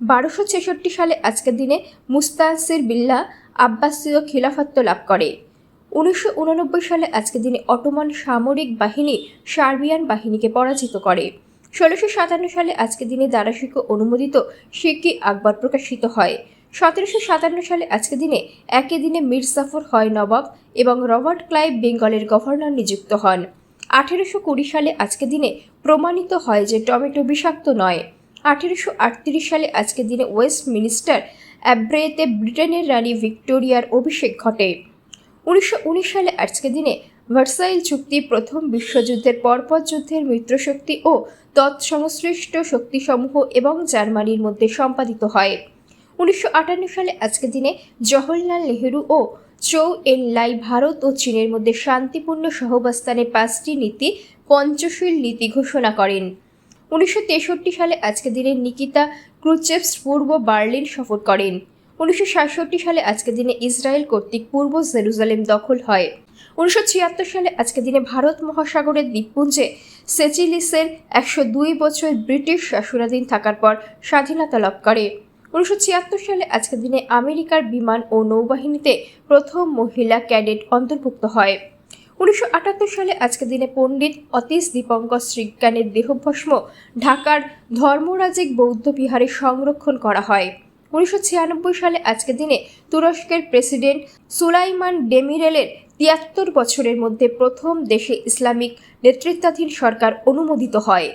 বারোশো ছেষট্টি সালে আজকের দিনে মুস্তানসির বিল্লা আব্বাসীয় খিলাফত্ব লাভ করে। উনিশশো উননব্বই সালে আজকের দিনে অটোমান সামরিক বাহিনী সার্বিয়ান বাহিনীকে পরাজিত করে। ষোলোশো সাতান্ন সালে আজকের দিনে দারাশিক অনুমোদিত শিকি আকবর প্রকাশিত হয়। সতেরোশো সাতান্ন সালে আজকের দিনে একই দিনে মীর জাফর হয় নবাব এবং রবার্ট ক্লাইভ বেঙ্গলের গভর্নর নিযুক্ত হন। আঠেরোশো কুড়ি সালে আজকের দিনে প্রমাণিত হয় যে টমেটো বিষাক্ত নয়। আঠেরোশো আটত্রিশ সালে আজকের দিনে ওয়েস্ট মিনিস্টার অ্যাব্রেতে ব্রিটেনের রানী ভিক্টোরিয়ার অভিষেক ঘটে। উনিশশো উনিশ সালে আজকের দিনে ভার্সাইল চুক্তি প্রথম বিশ্বযুদ্ধের পরপর যুদ্ধের মিত্রশক্তি ও তৎসংশ্লিষ্ট শক্তিসমূহ এবং জার্মানির মধ্যে সম্পাদিত হয়। উনিশশো আটান্ন সালে আজকের দিনে জওহরলাল নেহেরু ও চৌ এন লাই ভারত ও চীনের মধ্যে শান্তিপূর্ণ সহবাস্থানে পাঁচটি নীতি পঞ্চশীল নীতি ঘোষণা করেন। উনিশশো তেষট্টি সালে আজকের দিনে নিকিতা ক্রুচেভস পূর্ব বার্লিন সফর করেন। উনিশশো সাতষট্টি সালে আজকের দিনে ইসরায়েল কর্তৃক পূর্ব জেরুজালেম দখল হয়। উনিশশো ছিয়াত্তর সালে আজকের দিনে ভারত মহাসাগরের দ্বীপপুঞ্জে সেচিলিসের একশো দুই বছর ব্রিটিশ শাসনাধীন থাকার পর স্বাধীনতা লাভ করে। উনিশশো ছিয়াত্তর সালে আজকের দিনে আমেরিকার বিমান ও নৌবাহিনীতে প্রথম মহিলা ক্যাডেট অন্তর্ভুক্ত হয়। উনিশশো আটাত্তর সালে আজকের দিনে পণ্ডিত অতীশ দীপঙ্কর শ্রীজ্ঞানের দেহভস্ম ঢাকার ধর্মরাজিক বৌদ্ধ বিহারে সংরক্ষণ করা হয়। উনিশশো ছিয়ানব্বই সালে আজকের দিনে তুরস্কের প্রেসিডেন্ট সুলাইমান ডেমিরেলের তিয়াত্তর বছরের মধ্যে প্রথম দেশে ইসলামিক নেতৃত্বাধীন সরকার অনুমোদিত হয়।